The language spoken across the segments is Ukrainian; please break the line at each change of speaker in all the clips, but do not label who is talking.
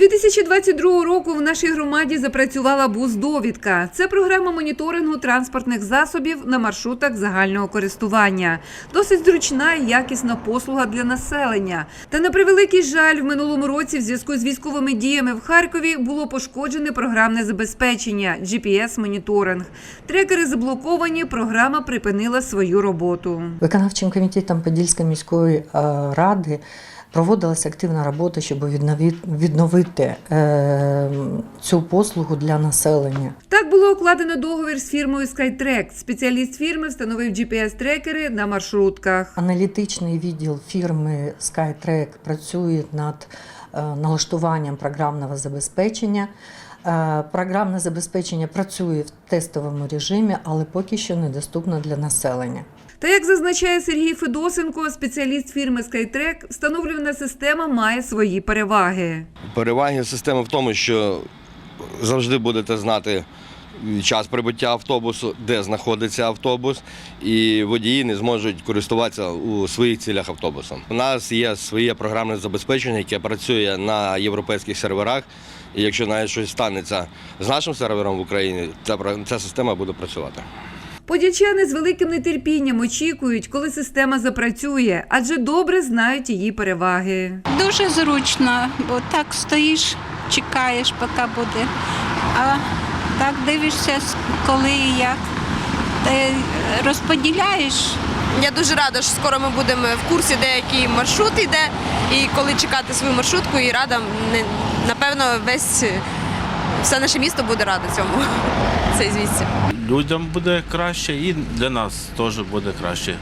2022 року в нашій громаді запрацювала бус-довідка. Це програма моніторингу транспортних засобів на маршрутах загального користування. Досить зручна і якісна послуга для населення. Та на превеликий жаль, в минулому році в зв'язку з військовими діями в Харкові було пошкоджене програмне забезпечення GPS-моніторинг. Трекери заблоковані, програма припинила свою роботу.
Виконавчим комітетом Подільської міської е, ради проводилася активна робота, щоб відновити е, цю послугу для населення.
Так було укладено договір з фірмою SkyTrack. Спеціаліст фірми встановив GPS-трекери на маршрутках.
Аналітичний відділ фірми SkyTrack працює над е, налаштуванням програмного забезпечення. Е, Програмне забезпечення працює в тестовому режимі, але поки що недоступно для населення.
Та як зазначає Сергій Федосенко, спеціаліст фірми SkyTrack, встановлювана система має свої переваги.
Переваги системи в тому, що завжди будете знати час прибуття автобусу, де знаходиться автобус, і водії не зможуть користуватися у своїх цілях автобусом. У нас є своє програмне забезпечення, яке працює на європейських серверах. І якщо навіть щось станеться з нашим сервером в Україні, ця, про- ця система буде працювати.
Подячани з великим нетерпінням очікують, коли система запрацює, адже добре знають її переваги.
Дуже зручно, бо так стоїш, чекаєш, поки буде. А так дивишся, коли і як. Ти розподіляєш.
Я дуже рада, що скоро ми будемо в курсі, де який маршрут йде, і коли чекати свою маршрутку, і рада напевно весь все наше місто буде радо цьому. Цей звідси.
людям буде краще і для нас теж буде краще.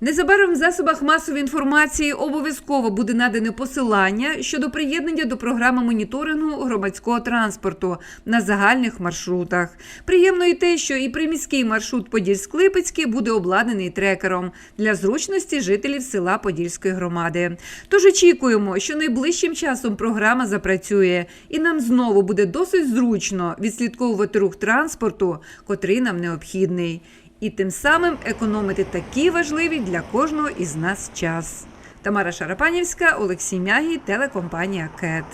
Незабаром в засобах масової інформації обов'язково буде надане посилання щодо приєднання до програми моніторингу громадського транспорту на загальних маршрутах. Приємно і те, що і приміський маршрут Подільськ-Липецький буде обладнаний трекером для зручності жителів села Подільської громади. Тож очікуємо, що найближчим часом програма запрацює, і нам знову буде досить зручно відслідковувати рух транспорту, котрий нам необхідний і тим самим економити такий важливий для кожного із нас час. Тамара Шарапанівська, Олексій Мягій, телекомпанія КЕТ.